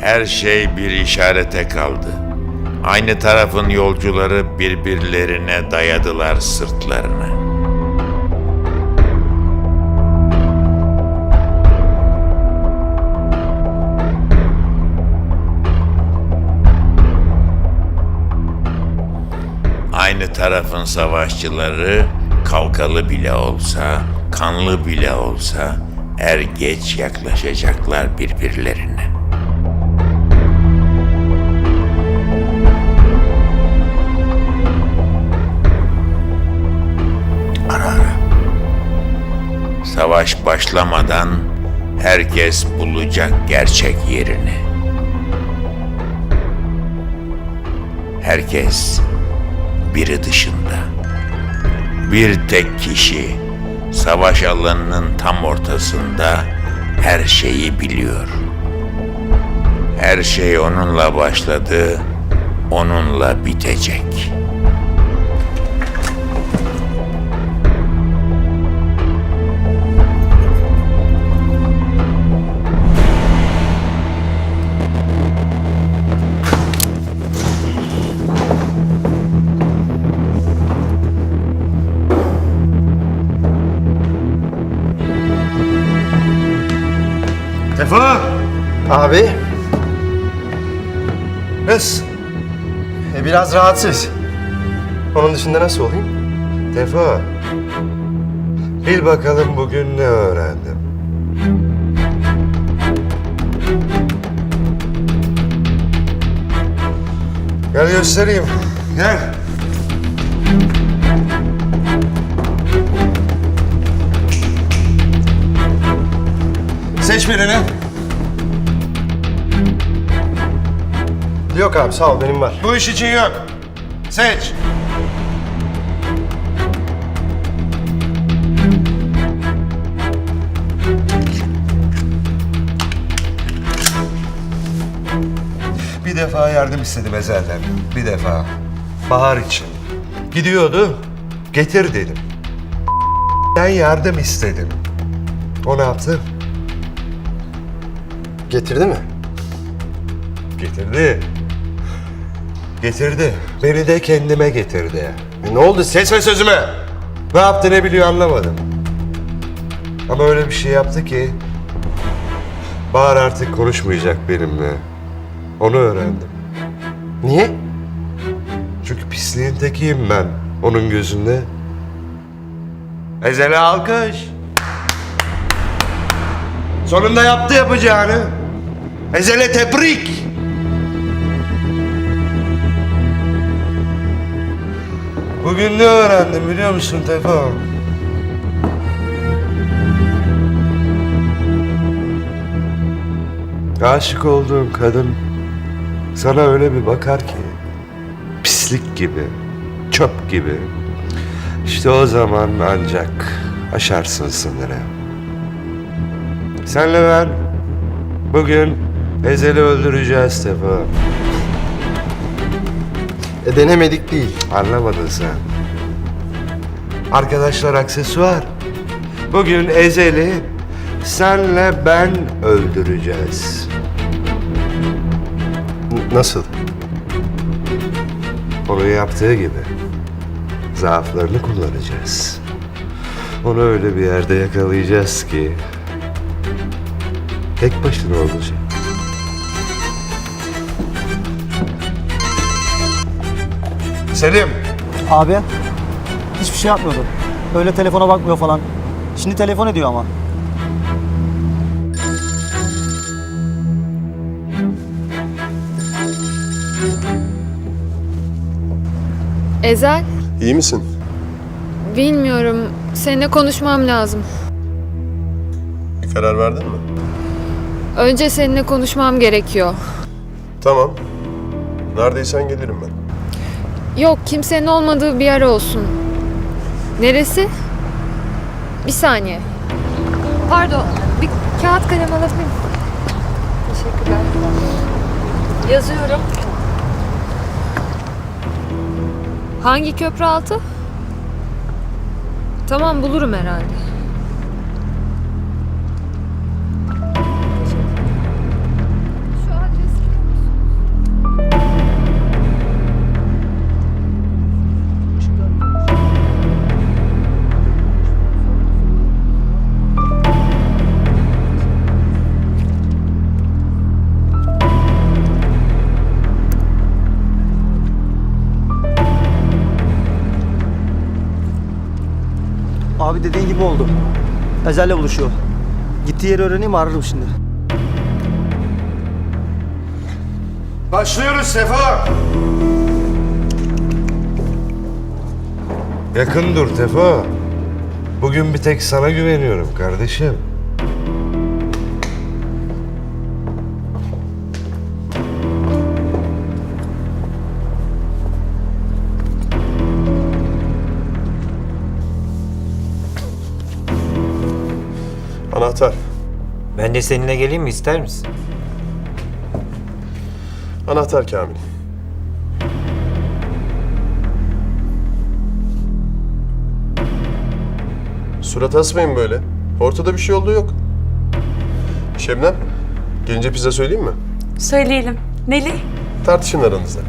Her şey bir işarete kaldı. Aynı tarafın yolcuları birbirlerine dayadılar sırtlarını. Aynı tarafın savaşçıları kavgalı bile olsa, kanlı bile olsa er geç yaklaşacaklar birbirlerine. Savaş başlamadan herkes bulacak gerçek yerini. Herkes biri dışında. Bir tek kişi savaş alanının tam ortasında her şeyi biliyor. Her şey onunla başladı, onunla bitecek. Defa! Abi, Nasıl? e, biraz rahatsız. Onun dışında nasıl olayım? Defa. Bil bakalım bugün ne öğrendim. Gel göstereyim. Gel. Seç birini. Yok abi sağ ol benim var. Bu iş için yok. Seç. Bir defa yardım istedim Ezel'den. Bir defa. Bahar için. Gidiyordu. Getir dedim. Ben yardım istedim. O ne yaptı? Getirdi mi? Getirdi. Getirdi. Beni de kendime getirdi. E, ne oldu? Ses Kesme sözümü. Ne yaptı ne biliyor anlamadım. Ama öyle bir şey yaptı ki... Bahar artık konuşmayacak benimle. Onu öğrendim. Niye? Çünkü pisliğin tekiyim ben onun gözünde. Ezel'e alkış. Sonunda yaptı yapacağını. Ezel'e tebrik. Bugün ne öğrendim biliyor musun Tefo? Aşık olduğun kadın sana öyle bir bakar ki pislik gibi, çöp gibi. İşte o zaman ancak aşarsın sınırı. Senle ben bugün Ezel'i öldüreceğiz Tefo. E, denemedik değil. Anlamadın sen. Arkadaşlar aksesuar. Bugün Ezel'i senle ben öldüreceğiz. Nasıl? Onun yaptığı gibi. Zaaflarını kullanacağız. Onu öyle bir yerde yakalayacağız ki... Tek başına olacak. Selim. Abi hiçbir şey yapmıyordu. Öyle telefona bakmıyor falan. Şimdi telefon ediyor ama. Ezel, İyi misin? bilmiyorum. Seninle konuşmam lazım. Bir karar verdin mi? Önce seninle konuşmam gerekiyor. Tamam. Neredeysen gelirim ben. Yok, kimsenin olmadığı bir yer olsun. Neresi? Bir saniye. Pardon, bir kağıt kalem alabilir miyim? Teşekkürler. Yazıyorum. Hangi köprü altı? Tamam, bulurum herhalde. Gibi oldu. Ezel'le buluşuyor. Gittiği yeri öğreneyim ararım şimdi. Başlıyoruz Sefa. Yakın dur Tefo. Bugün bir tek sana güveniyorum kardeşim. Anahtar. Ben de seninle geleyim mi ister misin? Anahtar Kamil. Surat asmayın böyle. Ortada bir şey olduğu yok. Şebnem, gelince pizza söyleyeyim mi? Söyleyelim. Neli? Tartışın aranızda.